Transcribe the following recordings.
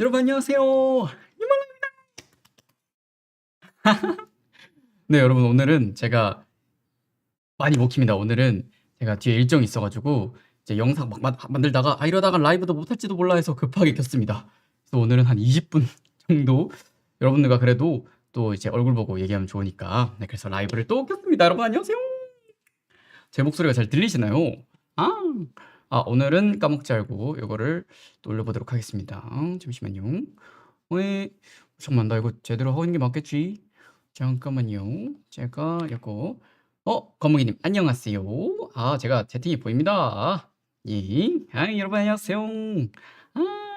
여러분 안녕하세요. 유말입니다. 네, 여러분 오늘은 제가 많이 먹힙니다. 오늘은 제가 뒤에 일정이 있어가지고 이제 영상 막 만- 만들다가 아 이러다가 라이브도 못할지도 몰라 해서 급하게 켰습니다. 그래서 오늘은 한 20분 정도 여러분들과 그래도 또 이제 얼굴 보고 얘기하면 좋으니까 네, 그래서 라이브를 또 켰습니다. 여러분 안녕하세요. 제 목소리가 잘 들리시나요? 아, 아 오늘은 까먹지 말고 이거를 또 올려보도록 하겠습니다. 잠시만요. 왜 잠깐만 나 이거 제대로 하고 있는 게 맞겠지? 잠깐만요. 제가 이거 어 거북이님 안녕하세요. 아 제가 채팅이 보입니다. 예. 아 여러분 안녕하세요. 아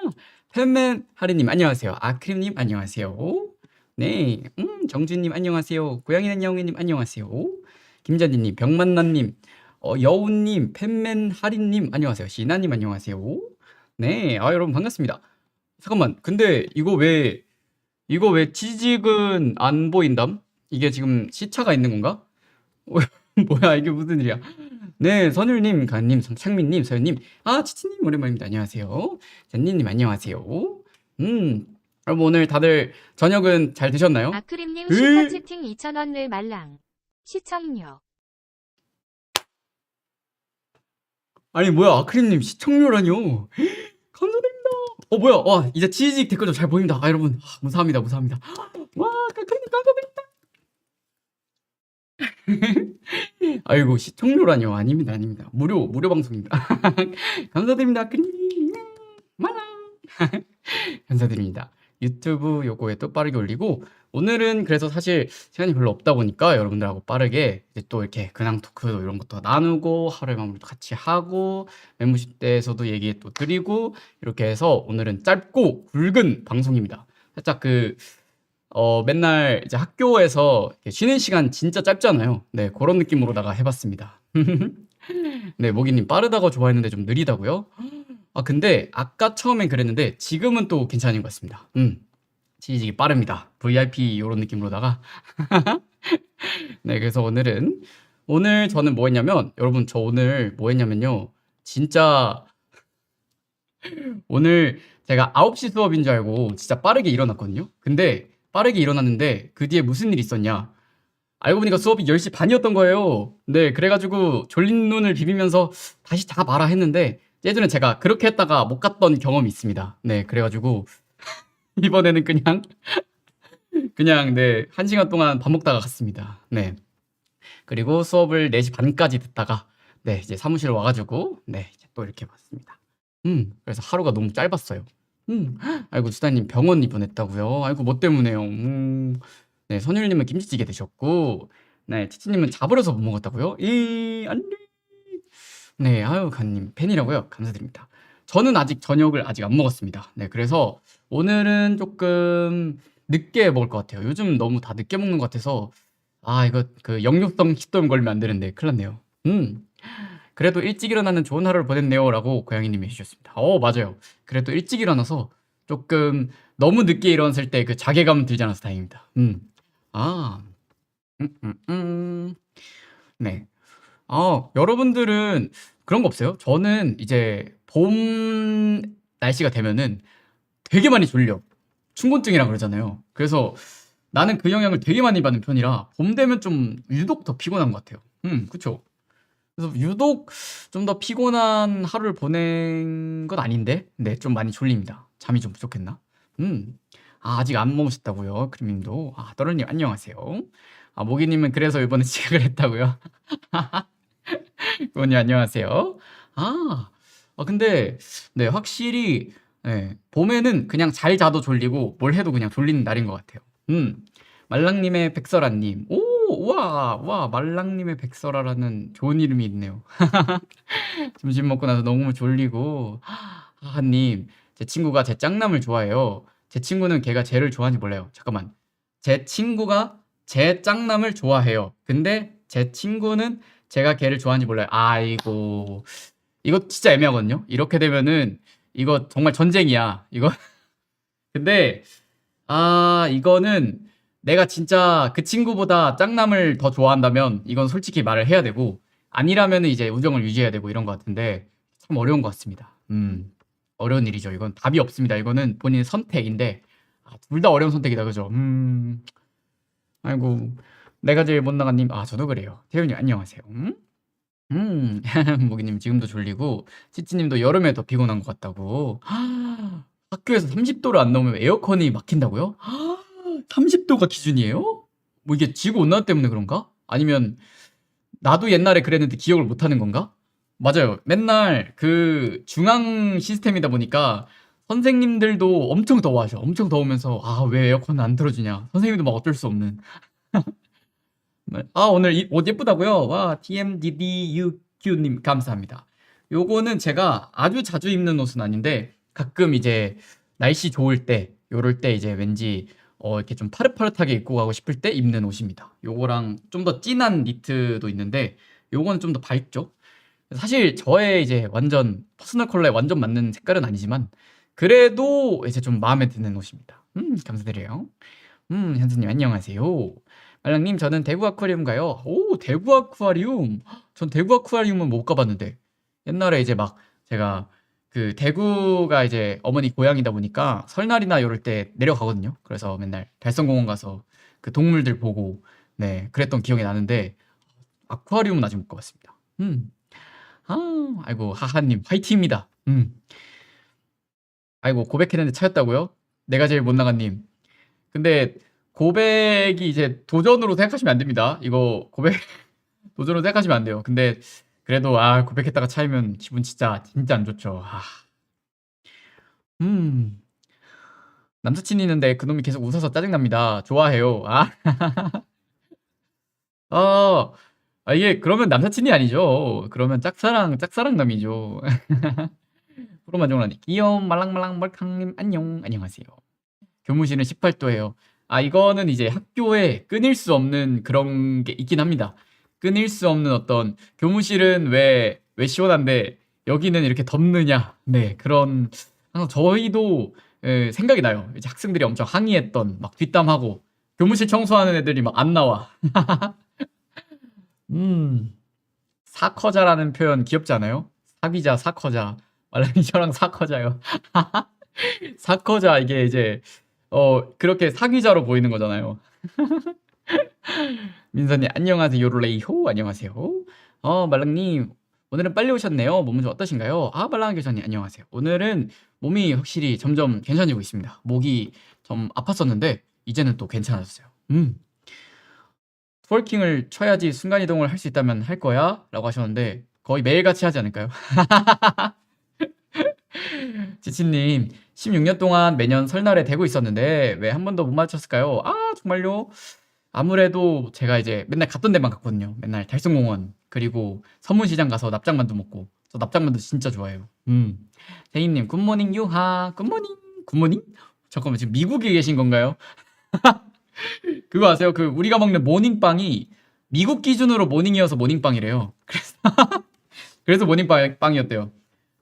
팬맨 하리님 안녕하세요. 아크림님 안녕하세요. 네, 음 정준님 안녕하세요. 고양이 안녕이님 안녕하세요. 김자디님 병만남님 어, 여우님 팬맨 하리님 안녕하세요. 시나님 안녕하세요. 네, 아 여러분 반갑습니다. 잠깐만, 근데 이거 왜 이거 왜 치직은 안 보인담? 이게 지금 시차가 있는 건가? 뭐야 이게 무슨 일이야? 네, 선율님, 간님, 창민님, 서현님, 아 치치님 오랜만입니다. 안녕하세요. 젠니님 안녕하세요. 음, 여러분 오늘 다들 저녁은 잘 드셨나요? 아크림님 으. 슈퍼채팅 2,000원을 말랑. 시청료. 아니 뭐야 아크림님 시청료라뇨 감사드립니다. 어 뭐야 와 이제 치즈직 댓글도 잘 보입니다. 아 여러분 아, 무사합니다 무사합니다. 와 아크림님 감사드립니다. 아이고 시청료라뇨 아닙니다 아닙니다. 무료 무료 방송입니다. 감사드립니다 아크림님. 만랑 감사드립니다 유튜브 요거에 또 빠르게 올리고 오늘은 그래서 사실 시간이 별로 없다 보니까 여러분들하고 빠르게 이제 또 이렇게 근황 토크도 이런 것도 나누고 하루의 마무리도 같이 하고 멤버십 때에서도 얘기 또 드리고 이렇게 해서 오늘은 짧고 굵은 방송입니다. 살짝 그 어, 맨날 이제 학교에서 쉬는 시간 진짜 짧잖아요. 네, 그런 느낌으로다가 해봤습니다. 네, 모기님 빠르다고 좋아했는데 좀 느리다고요? 아, 근데 아까 처음엔 그랬는데 지금은 또 괜찮은 것 같습니다. 음, 치즈직이 빠릅니다. VIP 이런 느낌으로다가. 네, 그래서 오늘은 오늘 저는 뭐 했냐면 여러분 저 오늘 뭐 했냐면요. 진짜 오늘 제가 9시 수업인 줄 알고 진짜 빠르게 일어났거든요. 근데 빠르게 일어났는데 그 뒤에 무슨 일이 있었냐? 알고 보니까 수업이 10시 반이었던 거예요. 네, 그래가지고 졸린 눈을 비비면서 다시 자 마라 했는데 예전에 제가 그렇게 했다가 못 갔던 경험이 있습니다. 네, 그래가지고 이번에는 그냥 그냥 네, 한 시간 동안 밥 먹다가 갔습니다. 네. 그리고 수업을 4시 반까지 듣다가 네, 이제 사무실 와가지고 네, 이제 또 이렇게 봤습니다. 음, 그래서 하루가 너무 짧았어요. 음, 아이고 수다님 병원 입원했다고요. 아이고 뭐 때문에요. 음, 네, 선율님은 김치찌개 드셨고, 네, 치치님은 잡으려서 못 먹었다고요. 이 안돼. 네, 아유 간님 팬이라고요. 감사드립니다. 저는 아직 저녁을 아직 안 먹었습니다. 네, 그래서 오늘은 조금 늦게 먹을 것 같아요. 요즘 너무 다 늦게 먹는 것 같아서 아 이거 그 역류성 식도염 걸리면 안 되는데 큰일 났네요. 음. 그래도 일찍 일어나는 좋은 하루를 보냈네요라고 고양이님이 해주셨습니다. 어 맞아요. 그래도 일찍 일어나서 조금 너무 늦게 일어났을 때 그 자괴감 들지 않아서 다행입니다. 음. 아. 음, 음, 음. 네. 아, 여러분들은 그런 거 없어요? 저는 이제 봄 날씨가 되면은 되게 많이 졸려. 춘곤증이라 그러잖아요. 그래서 나는 그 영향을 되게 많이 받는 편이라 봄 되면 좀 유독 더 피곤한 것 같아요. 음, 그쵸. 그래서 유독 좀 더 피곤한 하루를 보낸 건 아닌데, 네, 좀 많이 졸립니다. 잠이 좀 부족했나? 음, 아, 아직 안 먹으셨다고요, 크림님도. 아, 떠르님 안녕하세요. 아, 모기님은 그래서 이번에 지각을 했다고요. 부모님 안녕하세요. 아, 아 근데 네 확실히 네, 봄에는 그냥 잘 자도 졸리고 뭘 해도 그냥 졸리는 날인 것 같아요. 음, 말랑님의 백설아님. 오, 우와, 와, 말랑님의 백설아라는 좋은 이름이 있네요. 점심 먹고 나서 너무 졸리고 하하님, 제 친구가 제 짱남을 좋아해요. 제 친구는 걔가 쟤를 좋아하는지 몰라요. 잠깐만, 제 친구가 제 짱남을 좋아해요. 근데 제 친구는 제가 걔를 좋아하는지 몰라요. 아이고. 이거 진짜 애매하거든요. 이렇게 되면은 이거 정말 전쟁이야. 이거. 근데 아, 이거는 내가 진짜 그 친구보다 짱남을 더 좋아한다면 이건 솔직히 말을 해야 되고 아니라면은 이제 우정을 유지해야 되고 이런 것 같은데 참 어려운 것 같습니다. 음. 어려운 일이죠. 이건 답이 없습니다. 이거는 본인의 선택인데 아, 둘 다 어려운 선택이다. 그죠? 음. 아이고. 내가 제일 못 나간 님. 아, 저도 그래요. 태훈님 안녕하세요. 음? 음. 모기님 지금도 졸리고 찌찌님도 여름에 더 피곤한 것 같다고. 학교에서 30도를 안 넘으면 에어컨이 막힌다고요? 30도가 기준이에요? 뭐 이게 지구 온난화 때문에 그런가? 아니면 나도 옛날에 그랬는데 기억을 못 하는 건가? 맞아요. 맨날 그 중앙 시스템이다 보니까 선생님들도 엄청 더워하셔. 엄청 더우면서 아, 왜 에어컨 안 틀어주냐. 선생님도 막 어쩔 수 없는. 네. 아, 오늘 이- 옷 예쁘다고요? 와, TMDDUQ님 감사합니다. 요거는 제가 아주 자주 입는 옷은 아닌데 가끔 이제 날씨 좋을 때, 요럴 때 이제 왠지 어, 이렇게 좀 파릇파릇하게 입고 가고 싶을 때 입는 옷입니다. 요거랑 좀 더 진한 니트도 있는데 요거는 좀 더 밝죠? 사실 저의 이제 완전 퍼스널 컬러에 완전 맞는 색깔은 아니지만 그래도 이제 좀 마음에 드는 옷입니다. 음, 감사드려요. 음, 현수님 안녕하세요. 말랑님 저는 대구 아쿠아리움 가요. 오, 대구 아쿠아리움. 전 대구 아쿠아리움은 못 가봤는데 옛날에 이제 막 제가 그 대구가 이제 어머니 고향이다 보니까 설날이나 이럴 때 내려가거든요. 그래서 맨날 달성공원 가서 그 동물들 보고 네 그랬던 기억이 나는데 아쿠아리움은 아직 못 가봤습니다. 음. 아, 아이고 하하님 화이팅입니다. 음. 아이고 고백했는데 차였다고요? 내가 제일 못 나간님. 근데 고백이 이제 도전으로 생각하시면 안 됩니다. 이거 고백 도전으로 생각하시면 안 돼요. 근데 그래도 아 고백했다가 차이면 기분 진짜 진짜 안 좋죠. 아. 음. 남사친이 있는데 그놈이 계속 웃어서 짜증납니다. 좋아해요. 아. 어. 아 이게 그러면 남사친이 아니죠. 그러면 짝사랑 짝사랑 남이죠. 프로만종라니 귀여운 말랑말랑 멀캉님 안녕 안녕하세요. 교무실은 18도예요. 아 이거는 이제 학교에 끊을 수 없는 그런 게 있긴 합니다. 끊을 수 없는 어떤 교무실은 왜 왜 시원한데 여기는 이렇게 덥느냐. 네 그런 저희도 에, 생각이 나요. 이제 학생들이 엄청 항의했던 막 뒷담하고 교무실 청소하는 애들이 막 안 나와. 음 사커자라는 표현 귀엽지 않아요? 사귀자 사커자 말랑이 저랑 사커자요. 사커자 이게 이제 어 그렇게 사귀자로 보이는 거잖아요. 민선님 안녕하세요 요롤레이호 안녕하세요. 어 말랑님 오늘은 빨리 오셨네요. 몸은 좀 어떠신가요? 아 말랑이 교사님 안녕하세요. 오늘은 몸이 확실히 점점 괜찮아지고 있습니다. 목이 좀 아팠었는데 이제는 또 괜찮아졌어요. 음. 트월킹을 쳐야지 순간이동을 할 수 있다면 할 거야? 라고 하셨는데 거의 매일같이 하지 않을까요? 지치님 16년 동안 매년 설날에 대고 있었는데 왜 한 번도 못 맞췄을까요? 아 정말요? 아무래도 제가 이제 맨날 갔던 데만 갔거든요. 맨날 달성공원 그리고 서문시장 가서 납작만두 먹고 저 납작만두 진짜 좋아해요. 음. 대인님 굿모닝 유하 굿모닝 굿모닝? 잠깐만 지금 미국에 계신 건가요? 그거 아세요? 그 우리가 먹는 모닝빵이 미국 기준으로 모닝이어서 모닝빵이래요. 그래서 그래서 모닝빵 빵이었대요.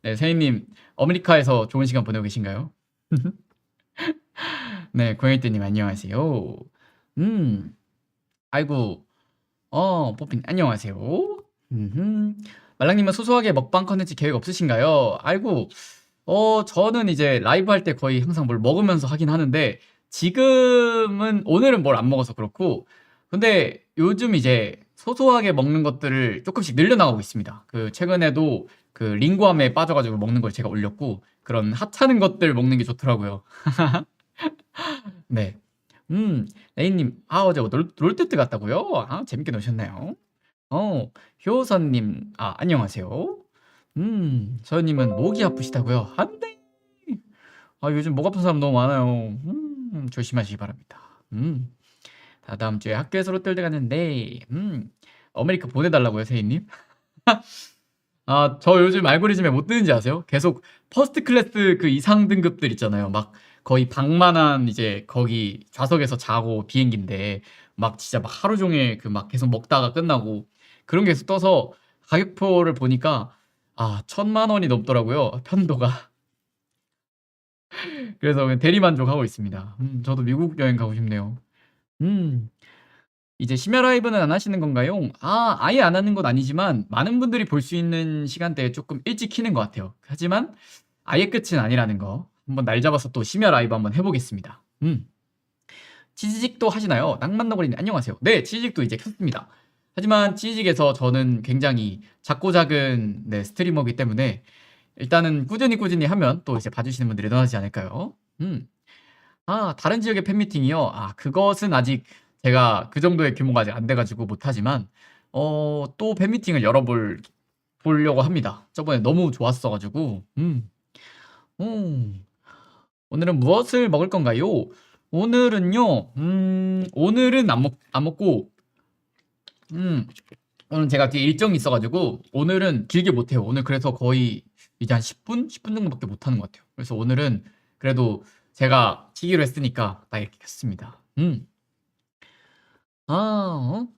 네, 세인님 아메리카에서 좋은 시간 보내고 계신가요? 네, 고양이떼님 안녕하세요. 음, 아이고, 어, 뽀핀 안녕하세요. 말랑님은 소소하게 먹방 컨텐츠 계획 없으신가요? 아이고, 어, 저는 이제 라이브 할 때 거의 항상 뭘 먹으면서 하긴 하는데 지금은 오늘은 뭘 안 먹어서 그렇고 근데 요즘 이제 소소하게 먹는 것들을 조금씩 늘려나가고 있습니다. 그 최근에도 그 링구암에 빠져가지고 먹는 걸 제가 올렸고 그런 하찮은 것들 먹는 게 좋더라고요. 네. 음, 레이님, 아, 어제 롤, 롤뜨뜨 갔다고요? 아, 재밌게 노셨나요? 어, 효선님, 아, 안녕하세요. 음, 서현님은 목이 아프시다고요? 안 돼! 아, 요즘 목 아픈 사람 너무 많아요. 음, 조심하시기 바랍니다. 음, 다 다음 주에 학교에서 롯데월드 갔는데, 음, 아메리카 보내달라고요, 세희님? 아, 저 요즘 알고리즘에 못 뜨는지 아세요? 계속 퍼스트 클래스 그 이상 등급들 있잖아요. 막 거의 방만한 이제 거기 좌석에서 자고 비행기인데 막 진짜 막 하루 종일 그 막 계속 먹다가 끝나고 그런 게 계속 떠서 가격표를 보니까 아, 천만 원이 넘더라고요. 편도가. 그래서 대리만족하고 있습니다. 음, 저도 미국 여행 가고 싶네요. 음. 이제 심야 라이브는 안 하시는 건가요? 아, 아예 안 하는 건 아니지만 많은 분들이 볼 수 있는 시간대에 조금 일찍 키는 것 같아요. 하지만 아예 끝은 아니라는 거 한번 날 잡아서 또 심야 라이브 한번 해보겠습니다. 음. 치즈직도 하시나요? 낭만너구리님 안녕하세요. 네, 치즈직도 이제 켰습니다. 하지만 치즈직에서 저는 굉장히 작고 작은 네, 스트리머이기 때문에 일단은 꾸준히 꾸준히 하면 또 이제 봐주시는 분들이 늘어나지 않을까요? 음. 아, 다른 지역의 팬미팅이요? 아, 그것은 아직 제가 그 정도의 규모가 아직 안 돼가지고 못하지만, 어, 또 팬미팅을 열어볼, 보려고 합니다. 저번에 너무 좋았어가지고, 음. 음. 오늘은 무엇을 먹을 건가요? 오늘은요, 음, 오늘은 안 먹, 안 먹고, 음, 오늘 제가 뒤에 일정이 있어가지고, 오늘은 길게 못해요. 오늘 그래서 거의 이제 한 10분? 10분 정도밖에 못하는 것 같아요. 그래서 오늘은 그래도 제가 튀기로 했으니까 딱 이렇게 했습니다. 음. 아, 어?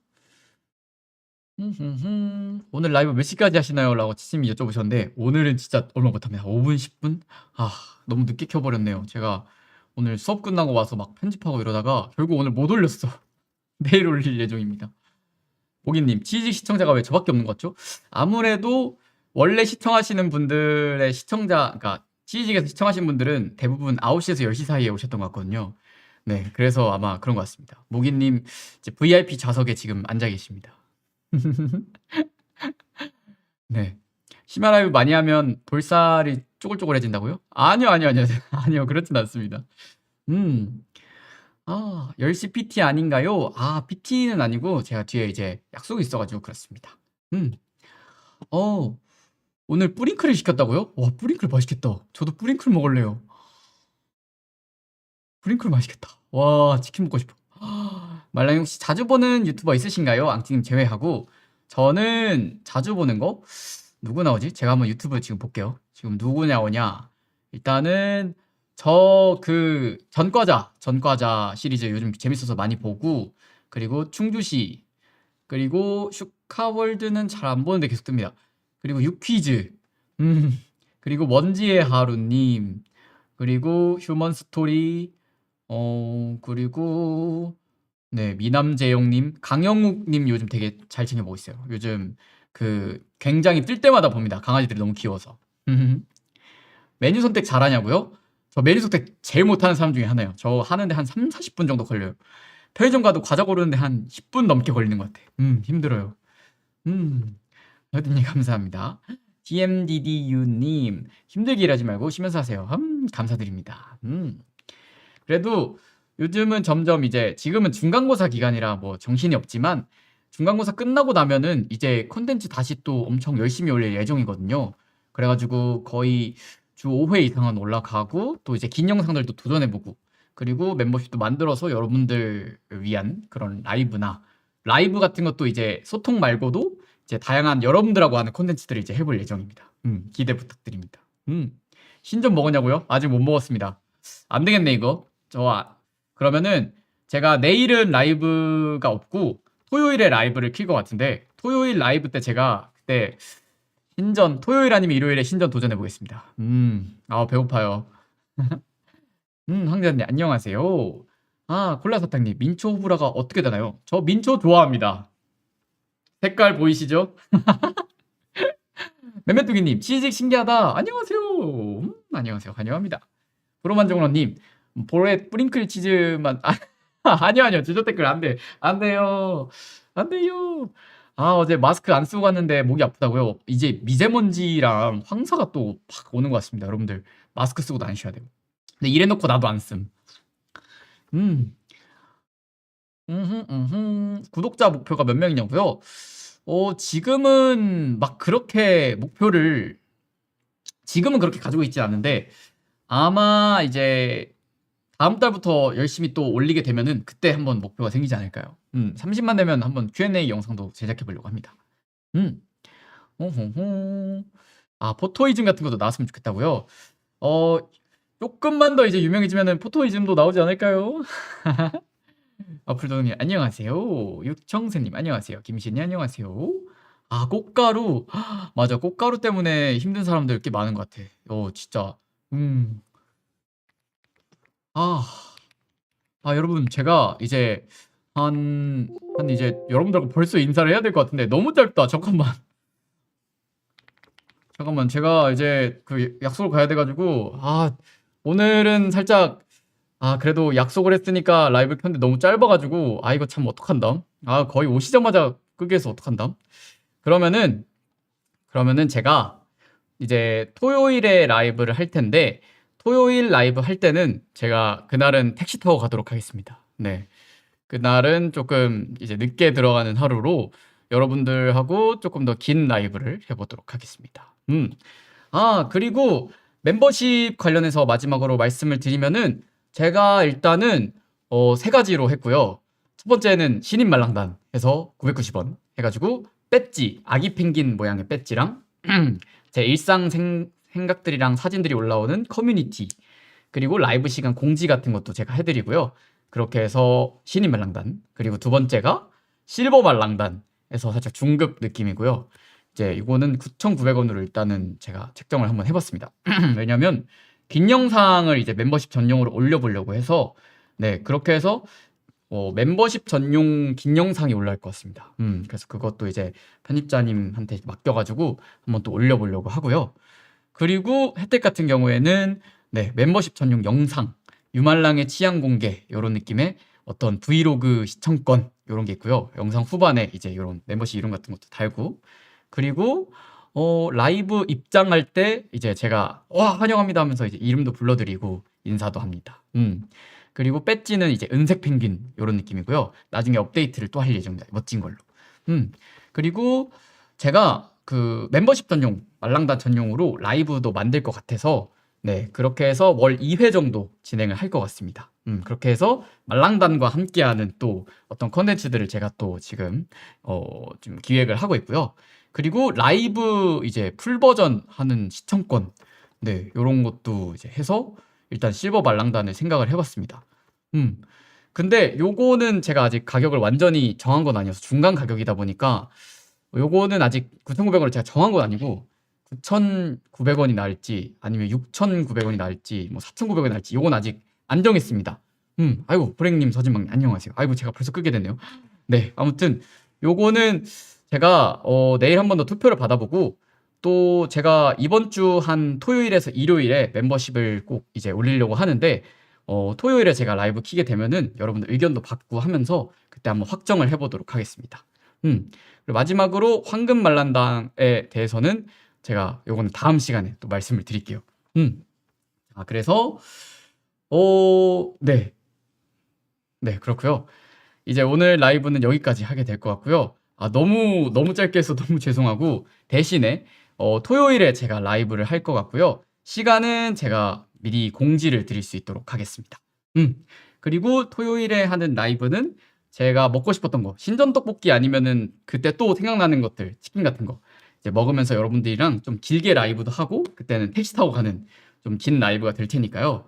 오늘 라이브 몇 시까지 하시나요? 라고 치심이 여쭤보셨는데, 오늘은 진짜 얼마 못합니다. 5 분, 10 분? 아, 너무 늦게 켜 버렸네요. 제가 오늘 수업 끝나고 와서 막 편집하고 이러다가 결국 오늘 못 올렸어. 내일 올릴 예정입니다. 보기님, 치즈 시청자가 왜 저밖에 없는 것 같죠? 아무래도 원래 시청하시는 분들의 시청자, 그러니까 치즈직에서 시청하신 분들은 대부분 9 시에서 10 시 사이에 오셨던 것 같거든요. 네, 그래서 아마 그런 것 같습니다. 모기님, 이제 VIP 좌석에 지금 앉아 계십니다. 네. 심야 라이브 많이 하면 볼살이 쪼글쪼글해진다고요? 아니요, 아니요, 아니요. 아니요, 그렇진 않습니다. 음. 아, 10시 PT 아닌가요? 아, PT는 아니고 제가 뒤에 이제 약속이 있어가지고 그렇습니다. 음. 어, 오늘 뿌링클을 시켰다고요? 와, 뿌링클 맛있겠다. 저도 뿌링클 먹을래요. 뿌링클 맛있겠다. 와, 치킨 먹고 싶어. 말랑이 혹시 자주 보는 유튜버 있으신가요? 앙티님 제외하고 저는 자주 보는 거 누구 나오지? 제가 한번 유튜브 지금 볼게요. 지금 누구 나오냐? 일단은 저 그 전과자 전과자 시리즈 요즘 재밌어서 많이 보고 그리고 충주시 그리고 슈카월드는 잘 안 보는데 계속 뜹니다. 그리고 유퀴즈 음 그리고 먼지의 하루님 그리고 휴먼 스토리 어 그리고 네 미남재영 님 강영욱 님 요즘 되게 잘 챙겨 보고 있어요. 요즘 그 굉장히 뜰 때마다 봅니다. 강아지들이 너무 귀여워서 메뉴 선택 잘하냐고요? 저 메뉴 선택 제일 못하는 사람 중에 하나예요. 저 하는데 한 3, 40분 정도 걸려요. 편의점 가도 과자 고르는데 한 10분 넘게 걸리는 것 같아. 음, 힘들어요. 음, 여든님 감사합니다. DMDDU님, 힘들게 일하지 말고 쉬면서 하세요. 음, 감사드립니다. 음, 그래도 요즘은 점점 이제 지금은 중간고사 기간이라 뭐 정신이 없지만 중간고사 끝나고 나면은 이제 콘텐츠 다시 또 엄청 열심히 올릴 예정이거든요. 그래가지고 거의 주 5회 이상은 올라가고 또 이제 긴 영상들도 도전해보고 그리고 멤버십도 만들어서 여러분들 위한 그런 라이브나 라이브 같은 것도 이제 소통 말고도 이제 다양한 여러분들하고 하는 콘텐츠들을 이제 해볼 예정입니다. 음, 기대 부탁드립니다. 음, 신전 먹었냐고요? 아직 못 먹었습니다. 안 되겠네 이거. 저 아, 그러면은 제가 내일은 라이브가 없고 토요일에 라이브를 킬 것 같은데 토요일 라이브 때 제가 그때 신전 토요일 아니면 일요일에 신전 도전해 보겠습니다. 음, 아 배고파요. 음, 황자님 안녕하세요. 아, 콜라사탕님 민초 후브라가 어떻게 되나요? 저 민초 좋아합니다. 색깔 보이시죠? 맴매뚜기님 치즈직 신기하다. 안녕하세요. 음, 안녕하세요. 환영합니다. 브로만정로님 볼에 뿌링클 치즈만 아, 아니요 아니요 주저 댓글 안 돼. 안 돼요. 안 돼요. 아 어제 마스크 안 쓰고 갔는데 목이 아프다고요. 이제 미세먼지랑 황사가 또 팍 오는 것 같습니다. 여러분들 마스크 쓰고 다니셔야 돼요. 근데 이래놓고 나도 안 씀. 음. 구독자 목표가 몇 명이냐고요? 어, 지금은 막 그렇게 목표를 지금은 그렇게 가지고 있지 않는데 아마 이제 다음 달부터 열심히 또 올리게 되면은 그때 한번 목표가 생기지 않을까요? 음, 30만 되면 한번 Q&A 영상도 제작해 보려고 합니다. 음. 호호호. 아, 포토이즘 같은 것도 나왔으면 좋겠다고요? 어, 조금만 더 이제 유명해지면은 포토이즘도 나오지 않을까요? 어플도님 안녕하세요. 육청세님 안녕하세요. 김신이 안녕하세요. 아 꽃가루 맞아 꽃가루 때문에 힘든 사람들 꽤 많은 것 같아. 어 진짜 음. 아, 아 여러분 제가 이제 한, 한 이제 여러분들하고 벌써 인사를 해야 될 것 같은데 너무 짧다. 잠깐만. 잠깐만, 제가 이제 그 약속을 가야 돼가지고, 아, 오늘은 살짝, 아, 그래도 약속을 했으니까 라이브 켰는데 너무 짧아가지고, 아, 이거 참 어떡한다. 아, 거의 오시자마자 끄게 해서 어떡한다. 그러면은, 그러면은 제가 이제 토요일에 라이브를 할 텐데, 토요일 라이브 할 때는 제가 그날은 택시 타고 가도록 하겠습니다. 네. 그날은 조금 이제 늦게 들어가는 하루로 여러분들하고 조금 더 긴 라이브를 해보도록 하겠습니다. 음. 아, 그리고 멤버십 관련해서 마지막으로 말씀을 드리면은 제가 일단은 어, 세 가지로 했고요. 첫 번째는 신인 말랑단 해서 990원 해가지고 배지, 아기 펭귄 모양의 배지랑 제 일상 생, 생각들이랑 사진들이 올라오는 커뮤니티 그리고 라이브 시간 공지 같은 것도 제가 해드리고요. 그렇게 해서 신인 말랑단 그리고 두 번째가 실버 말랑단에서 살짝 중급 느낌이고요. 이제 이거는 9,900원으로 일단은 제가 책정을 한번 해봤습니다. 왜냐면 긴 영상을 이제 멤버십 전용으로 올려보려고 해서 네 그렇게 해서 어, 멤버십 전용 긴 영상이 올라올 것 같습니다. 음 그래서 그것도 이제 편집자님한테 맡겨가지고 한번 또 올려보려고 하고요. 그리고 혜택 같은 경우에는 네 멤버십 전용 영상 유말랑의 취향 공개 이런 느낌의 어떤 브이로그 시청권 이런 게 있고요. 영상 후반에 이제 이런 멤버십 이름 같은 것도 달고 그리고 어, 라이브 입장할 때 이제 제가 와 환영합니다 하면서 이제 이름도 불러드리고 인사도 합니다. 음 그리고 배지는 이제 은색 펭귄 이런 느낌이고요. 나중에 업데이트를 또 할 예정입니다. 멋진 걸로. 음 그리고 제가 그 멤버십 전용 말랑단 전용으로 라이브도 만들 것 같아서 네 그렇게 해서 월 2회 정도 진행을 할 것 같습니다. 음 그렇게 해서 말랑단과 함께하는 또 어떤 컨텐츠들을 제가 또 지금 어 좀 기획을 하고 있고요. 그리고 라이브 이제 풀 버전 하는 시청권 네 요런 것도 이제 해서 일단 실버 말랑단을 생각을 해봤습니다. 음 근데 요거는 제가 아직 가격을 완전히 정한 건 아니어서 중간 가격이다 보니까 요거는 아직 9,900원을 제가 정한 건 아니고 9,900원이 나을지 아니면 6,900원이 나을지 뭐 4,900원이 나을지 요건 아직 안 정했습니다. 음 아이고 브랭님 서진방님 안녕하세요. 아이고 제가 벌써 끄게 됐네요. 네 아무튼 요거는 제가 어, 내일 한 번 더 투표를 받아보고 또 제가 이번 주 한 토요일에서 일요일에 멤버십을 꼭 이제 올리려고 하는데 어, 토요일에 제가 라이브 키게 되면은 여러분들 의견도 받고 하면서 그때 한번 확정을 해보도록 하겠습니다. 음 그리고 마지막으로 황금 말란당에 대해서는 제가 요거는 다음 시간에 또 말씀을 드릴게요. 음. 아 그래서 어, 네. 네, 그렇고요. 이제 오늘 라이브는 여기까지 하게 될 것 같고요. 아, 너무 너무 짧게 해서 너무 죄송하고 대신에 어, 토요일에 제가 라이브를 할 것 같고요. 시간은 제가 미리 공지를 드릴 수 있도록 하겠습니다. 음. 그리고 토요일에 하는 라이브는 제가 먹고 싶었던 거 신전 떡볶이 아니면은 그때 또 생각나는 것들 치킨 같은 거 이제 먹으면서 여러분들이랑 좀 길게 라이브도 하고 그때는 택시 타고 가는 좀 긴 라이브가 될 테니까요.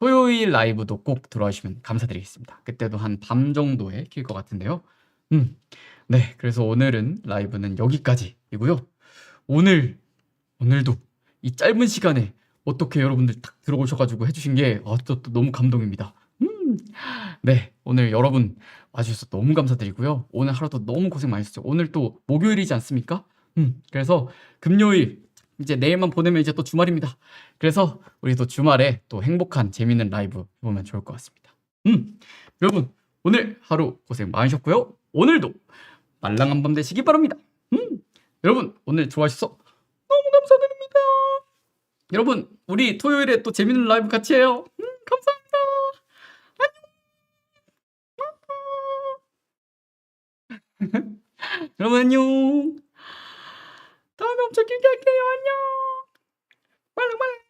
토요일 라이브도 꼭 들어와 주시면 감사드리겠습니다. 그때도 한 밤 정도에 킬 것 같은데요. 음. 네, 그래서 오늘은 라이브는 여기까지이고요. 오늘 오늘도 이 짧은 시간에 어떻게 여러분들 딱 들어오셔가지고 해주신 게 아, 또, 또 너무 감동입니다. 음. 네, 오늘 여러분 와주셔서 너무 감사드리고요. 오늘 하루도 너무 고생 많으셨죠. 오늘 또 목요일이지 않습니까? 음, 그래서 금요일 이제 내일만 보내면 이제 또 주말입니다. 그래서 우리 또 주말에 또 행복한 재밌는 라이브 해보면 좋을 것 같습니다. 음, 여러분 오늘 하루 고생 많으셨고요. 오늘도 말랑한 밤 되시기 바랍니다. 음, 여러분 오늘 좋아하셔서 너무 감사드립니다. 여러분 우리 토요일에 또 재밌는 라이브 같이 해요. 음, 감사합니다. 안녕. 여러분 안녕. 다음에 엄청 길게 할게요. 안녕. 말랑말랑.